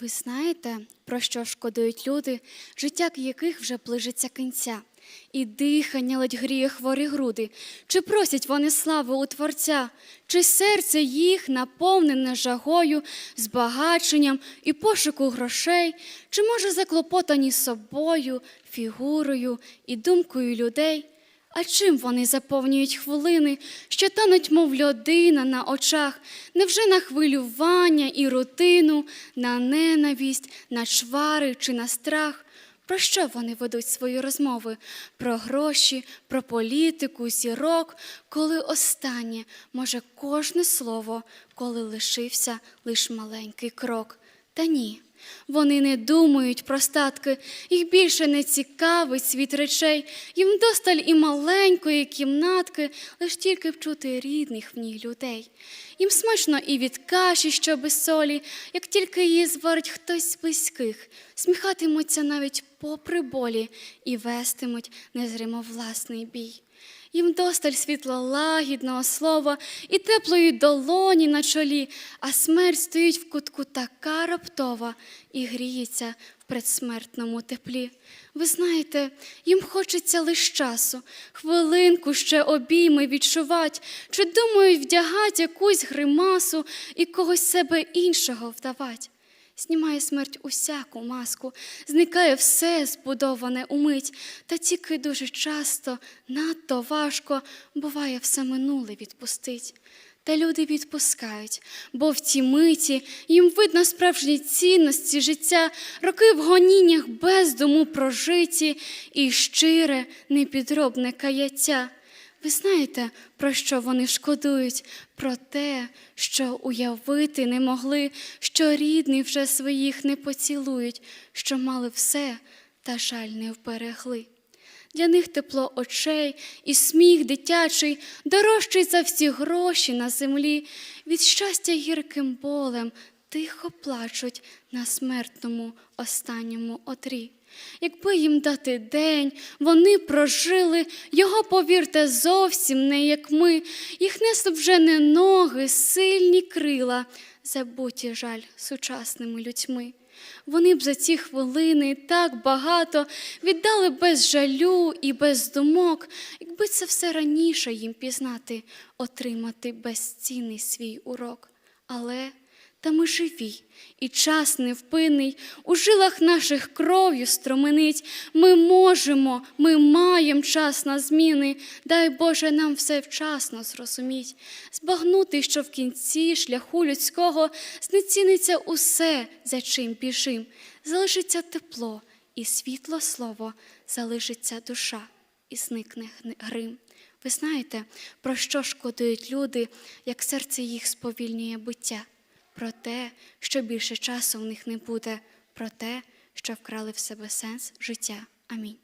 Ви знаєте, про що шкодують люди, життя яких вже ближиться кінця, і дихання ледь гріє хворі груди, чи просять вони слави у Творця, чи серце їх наповнене жагою, збагаченням і пошуку грошей, чи може заклопотані собою, фігурою і думкою людей? А чим вони заповнюють хвилини, що тануть, мов льодина на очах, невже на хвилювання і рутину, на ненависть, на чвари чи на страх? Про що вони ведуть свої розмови? Про гроші, про політику, зірок, коли останнє, може, кожне слово, коли лишився лиш маленький крок. Та ні. Вони не думають про статки, їх більше не цікавить світ речей, їм досталь і маленької кімнатки, лиш тільки б чути рідних в ній людей. Їм смачно і від каші, що без солі, як тільки її зварить хтось з близьких, сміхатимуться навіть попри болі і вестимуть незримо власний бій. Їм досталь світла лагідного слова і теплої долоні на чолі, а смерть стоїть в кутку така раптова і гріється в предсмертному теплі. Ви знаєте, їм хочеться лиш часу, хвилинку ще обійми відчувать, чи думають вдягать якусь гримасу і когось себе іншого вдавать. Знімає смерть усяку маску, зникає все збудоване умить, та тільки дуже часто, надто важко, буває все минуле відпустить. Та люди відпускають, бо в ті миті їм видно справжні цінності життя, роки в гоніннях бездуму прожиті і щире, непідробне каяття. Ви знаєте, про що вони шкодують? Про те, що уявити не могли, що рідні вже своїх не поцілують, що мали все, та жаль не вберегли. Для них тепло очей і сміх дитячий дорожчий за всі гроші на землі. Від щастя гірким болем тихо плачуть на смертному останньому отрі. Якби їм дати день, вони прожили, його, повірте, зовсім не як ми. Їх несли вже не ноги, сильні крила, забуті жаль сучасними людьми. Вони б за ці хвилини так багато віддали без жалю і без думок, якби це все раніше їм пізнати, отримати безцінний свій урок. Але та ми живі, і час невпинний, у жилах наших кров'ю строменить. Ми можемо, ми маємо час на зміни. Дай Боже нам все вчасно зрозуміть, збагнути, що в кінці шляху людського знеціниться усе, за чим біжим. Залишиться тепло і світло слово, залишиться душа і зникне грим. Ви знаєте, про що шкодують люди, як серце їх сповільнює буття? Про те, що більше часу в них не буде, про те, що вкрали в себе сенс життя. Амінь.